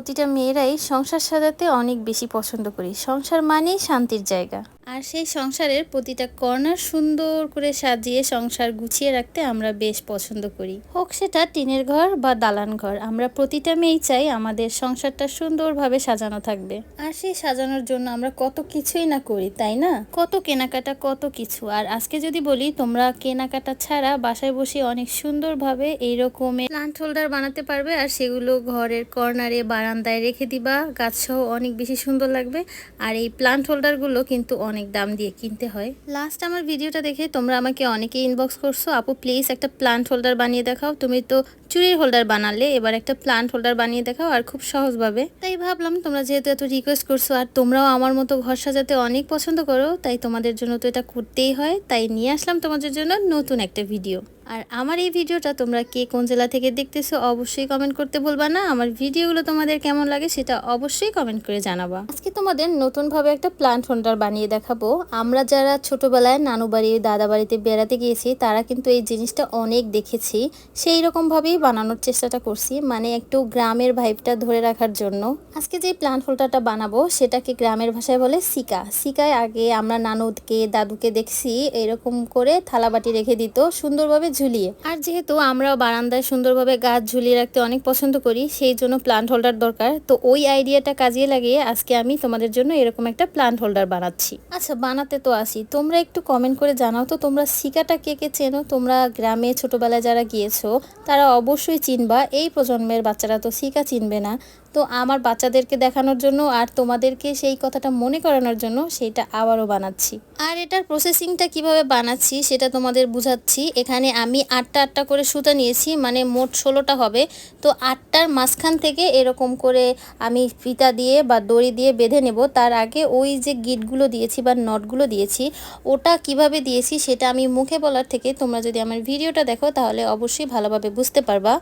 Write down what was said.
প্রতিটা মেয়েরাই সংসার সাজাতে অনেক বেশি পছন্দ করি। সংসার মানেই শান্তির জায়গা। আর সেই সংসারের প্রতিটা কর্নার সুন্দর করে সাজিয়ে সংসার গুছিয়ে রাখতে আমরা বেশ পছন্দ করি। হোক সেটা টিনের ঘর বা দালান ঘর, আমরা প্রতিটা মেয়েই চাই আমাদের সংসারটা সুন্দরভাবে সাজানো থাকবে। আর সেই সাজানোর জন্য আমরা কত কিছুই না করি, তাই না? কত কেনাকাটা, কত কিছু। আর আজকে যদি বলি, তোমরা কেনাকাটা ছাড়া বাসায় বসে অনেক সুন্দরভাবে এইরকম প্লান্ট হোল্ডার বানাতে পারবে আর সেগুলো ঘরের কর্নারে, বারান্দায় রেখে দিবা। গাছসহ অনেক বেশি সুন্দর লাগবে। আর এই প্লান্ট হোল্ডারগুলো কিন্তু অনেক দাম দিয়ে কিনতে হয়। লাস্ট আমার ভিডিওটা দেখে তোমরা আমাকে অনেকে ইনবক্স করছ, আপু প্লিজ একটা প্লান্ট হোল্ডার বানিয়ে দেখাও। তুমি তো চুরির হোল্ডার বানালে, এবার একটা প্লান্ট হোল্ডার বানিয়ে দেখাও আর খুব সহজভাবে। তাই ভাবলাম, তোমরা যেহেতু এত রিকোয়েস্ট করছ আর তোমরাও আমার মতো ঘর সাজাতে অনেক পছন্দ করো, তাই তোমাদের জন্য তো এটা করতেই হয়। তাই নিয়ে আসলাম তোমাদের জন্য নতুন একটা ভিডিও আর আমার এই ভিডিওটা তোমরা কে কোন জেলা থেকে দেখতেছো অবশ্যই কমেন্ট করতে ভুলবা না। আমার ভিডিওগুলো তোমাদের কেমন লাগে সেটা অবশ্যই কমেন্ট করে জানাবা। আজকে তোমাদের নতুনভাবে একটা প্লান্ট হোল্ডার বানিয়ে দেখাবো। আমরা যারা ছোটবেলায় নানু বাড়ি, দাদা বাড়িতে বেড়াতে গিয়েছি, তারা কিন্তু এই জিনিসটা অনেক দেখেছি। সেই রকমভাবেই বানানোর চেষ্টাটা করছি মানে একটু গ্রামের ভাইবটা ধরে রাখার জন্য। আজকে যে প্লান্ট হোল্ডারটা বানাবো, সেটাকে গ্রামের ভাষায় বলে সিকা। সিকায় আগে আমরা নানুকে, দাদুকে দেখছি, এরকম করে থালাবাটি রেখে দিত। সুন্দরভাবে ঝুলিয়ে। আর যেহেতু আমরা বারান্দায় সুন্দরভাবে গাছ ঝুলিয়ে রাখতে অনেক পছন্দ করি, সেই জন্য প্লান্ট হোল্ডার দরকার। তো ওই আইডিয়াটা কাজে লাগিয়ে আজকে আমি তোমাদের জন্য এরকম একটা প্লান্ট হোল্ডার বানাচ্ছি। আচ্ছা বানাতে তো আসি। তোমরা একটু কমেন্ট করে জানাও তো তোমরা সিকাটা কে কে চেনো? তোমরা গ্রামে ছোটবেলায় যারা গিয়েছো, তারা অবশ্যই চিনবা, এই প্রজন্মের বাচ্চারা তো সিকা চিনবে না। তো আমার বাচ্চাদেরকে দেখানোর জন্য আর তোমাদেরকে সেই কথাটা মনে করানোর জন্য সেইটা আবারও বানাচ্ছি। আর এটার প্রসেসিংটা কীভাবে বানাচ্ছি, সেটা তোমাদের বুঝাচ্ছি। এখানে আমি আটটা আটটা করে সুতা নিয়েছি মানে মোট ষোলোটা হবে। তো আটটার মাঝখান থেকে এরকম করে আমি ফিতা দিয়ে বা দড়ি দিয়ে বেঁধে নেব। তার আগে ওই যে গিটগুলো দিয়েছি বা নটগুলো দিয়েছি, ওটা কীভাবে দিয়েছি সেটা আমি মুখে বলার থেকে তোমরা যদি আমার ভিডিওটা দেখো তাহলে অবশ্যই ভালোভাবে বুঝতে পারবা।